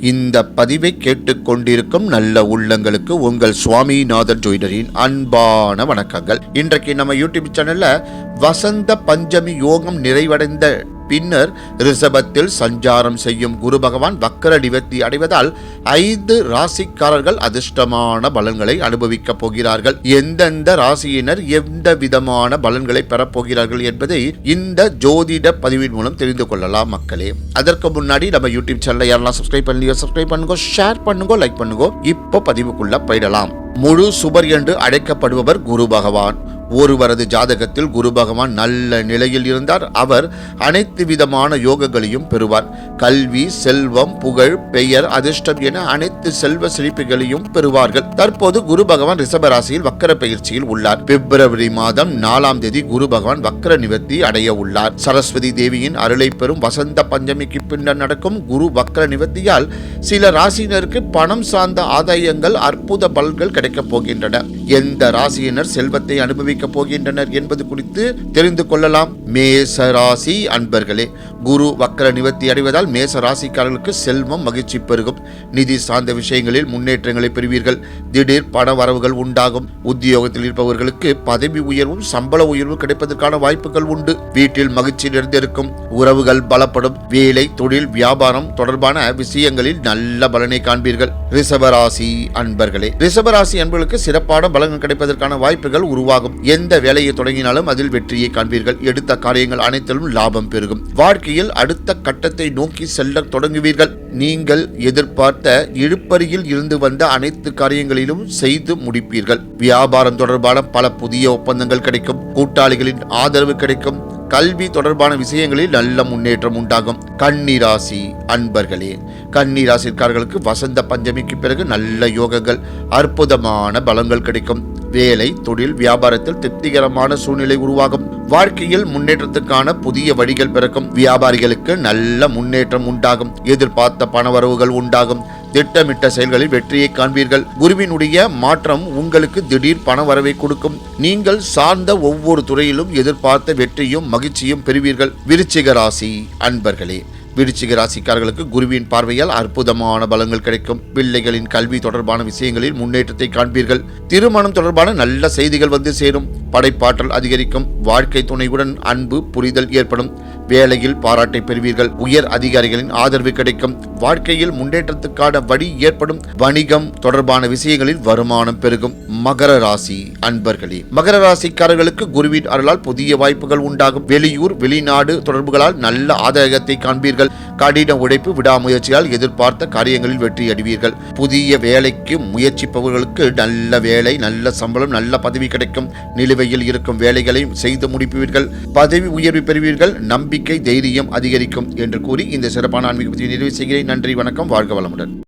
இந்த பதிவை கேட்டுக்கொண்டிருக்கும் நல்ல உள்ளங்களுக்கு உங்கள் சுவாமிநாதன் ஜோயிடரின் அன்பான வணக்கங்கள். இன்றைக்கு நம்ம யூடியூப் சேனல்ல வசந்த பஞ்சமி யோகம் நிறைவடைந்த பின்னர் ரிஷபத்தில் சஞ்சாரம் செய்யும் குரு பகவான் வக்கர நிவர்த்தி அடைவதால் ஐந்து ராசிக்காரர்கள் அதிர்ஷ்டமான பலன்களை அனுபவிக்கப் போகிறார்கள். எந்தெந்த ராசியினர் எந்த விதமான பலன்களை பெறப்போகிறார்கள் என்பதை இந்த ஜோதிட பதிவின் மூலம் தெரிந்து கொள்ளலாம் மக்களே. அதற்கு முன்னாடி நம்ம யூடியூப் சேனலை யாரெல்லாம் சப்ஸ்கிரைப் பண்ணலையோ சப்ஸ்கிரைப் பண்ணுங்க ஷேர் பண்ணுங்க லைக் பண்ணுங்க. இப்போ பதிவுக்குள்ள போயிடலாம். முழு சுபர் என்று அழைக்கப்படுபவர் குரு பகவான். ஒருவரது ஜாதகத்தில் குரு பகவான் நல்ல நிலையில் இருந்தார். அவர் அனைத்து விதமான யோகங்களையும் பெறுவார். கல்வி செல்வம் புகழ் பெயர் அதிர்ஷ்டம் என அனைத்து செல்வ செழிப்புகளையும் பெறுவார்கள். தற்போது குரு பகவான் ரிஷபராசியில் வக்கர பயிற்சியில் உள்ளார். பிப்ரவரி மாதம் நாலாம் தேதி குரு பகவான் வக்கர நிவர்த்தி அடைய உள்ளார். சரஸ்வதி தேவியின் அருளை பெறும் வசந்த பஞ்சமிக்கு பின்னர் நடக்கும் குரு வக்கர நிவர்த்தியால் சில ராசியினருக்கு பணம் சார்ந்த ஆதாயங்கள் அற்புத பலன்கள் கிடைக்கப் போகின்றன. எந்த ராசியினர் செல்வத்தை அனுபவிக்க போகின்றனர் என்பது குறித்து தெரிந்து கொள்ளலாம். மேச ராசி அன்பர்களே குரு வக்கர நிவர்த்தி அடைவதால் மேச ராசிக்காரர்களுக்கு செல்வம் மகிழ்ச்சி பெருகும். நிதி சார்ந்த விஷயங்களில் முன்னேற்றங்களை பெறுவீர்கள். திடீர் பண வரவுகள் உண்டாகும். உத்தியோகத்தில் இருப்பவர்களுக்கு பதவி உயர்வும் சம்பள உயர்வும் கிடைப்பதற்கான வாய்ப்புகள் உண்டு. வீட்டில் மகிழ்ச்சி நிறைந்திருக்கும். உறவுகள் பலப்படும். வேலை தொழில் வியாபாரம் தொடர்பான விஷயங்களில் நல்ல பலனை காண்பீர்கள். ரிஷபராசி அன்பர்களே ரிஷபராசி அன்பர்களுக்கு சிறப்பான பலன்கள் கிடைப்பதற்கான வாய்ப்புகள் உருவாகும். எந்த வேலையை தொடங்கினாலும் அதில் வெற்றியை காண்பீர்கள். எடுத்த காரியங்கள் அனைத்திலும் லாபம் பெருகும். வாழ்க்கையில் அடுத்த கட்டத்தை நோக்கி செல்ல தொடங்குவீர்கள். நீங்கள் எதிர்பார்த்த இழுப்பறியில் இருந்து வந்த அனைத்து காரியங்களிலும் செய்து முடிப்பீர்கள். வியாபாரம் தொடர்பான பல புதிய ஒப்பந்தங்கள் கிடைக்கும். கூட்டாளிகளின் ஆதரவு கிடைக்கும். கல்வி தொடர்பான விஷயங்களில் நல்ல முன்னேற்றம் உண்டாகும். கன்னிராசி அன்பர்களே கன்னிராசிக்காரர்களுக்கு வசந்த பஞ்சமிக்கு பிறகு நல்ல யோகங்கள் அற்புதமான பலங்கள் கிடைக்கும். வேலை தொழில் வியாபாரத்தில் திருப்திகரமான சூழ்நிலை உருவாகும். வாழ்க்கையில் முன்னேற்றத்துக்கான புதிய வழிகள் பிறக்கும். வியாபாரிகளுக்கு நல்ல முன்னேற்றம் உண்டாகும். எதிர்பார்த்த பணவரவுகள் உண்டாகும். திட்டமிட்ட செயல்களில் வெற்றியை காண்பீர்கள். குருவினுடைய மாற்றம் உங்களுக்கு திடீர் பண வரவை கொடுக்கும். நீங்கள் சார்ந்த ஒவ்வொரு துறையிலும் எதிர்பார்த்த வெற்றியும் மகிழ்ச்சியும் பெறுவீர்கள். விருச்சிக ராசி அன்பர்களே விருச்சிக ராசிக்காரர்களுக்கு குருவின் பார்வையால் அற்புதமான பலங்கள் கிடைக்கும். பிள்ளைகளின் கல்வி தொடர்பான விஷயங்களில் முன்னேற்றத்தை காண்பீர்கள். திருமணம் தொடர்பான நல்ல செய்திகள் வந்து சேரும். படைப்பாற்றல் அதிகரிக்கும். வாழ்க்கை துணையுடன் அன்பு புரிதல் ஏற்படும். வேலையில் பாராட்டை பெறுவீர்கள். உயர் அதிகாரிகளின் ஆதரவு கிடைக்கும். வாழ்க்கையில் முன்னேற்றத்துக்கான வழி ஏற்படும். வணிகம் தொடர்பான விஷயங்களில் வருமானம் பெருகும். மகர ராசி அன்பர்களே மகர ராசிக்காரர்களுக்கு குருவின் அருளால் புதிய வாய்ப்புகள் உண்டாகும். வெளியூர் வெளிநாடு தொடர்புகளால் நல்ல ஆதாயத்தை காண்பீர்கள். கடின உழைப்பு விடாமுயற்சியால் எதிர்பார்த்த காரியங்களில் வெற்றி அடைவீர்கள். புதிய வேலைக்கு முயற்சிப்பவர்களுக்கு நல்ல வேலை நல்ல சம்பளம் நல்ல பதவி கிடைக்கும். நிலுவையில் இருக்கும் வேலைகளை செய்து முடிப்பீர்கள். பதவி உயர்வு பெறுவீர்கள். நம்பிக்கை தைரியம் அதிகரிக்கும் என்று கூறி இந்த சிறப்பான ஆன்மீக பற்றி நிறைவு செய்கிறேன். நன்றி வணக்கம். வாழ்க வளமுடன்.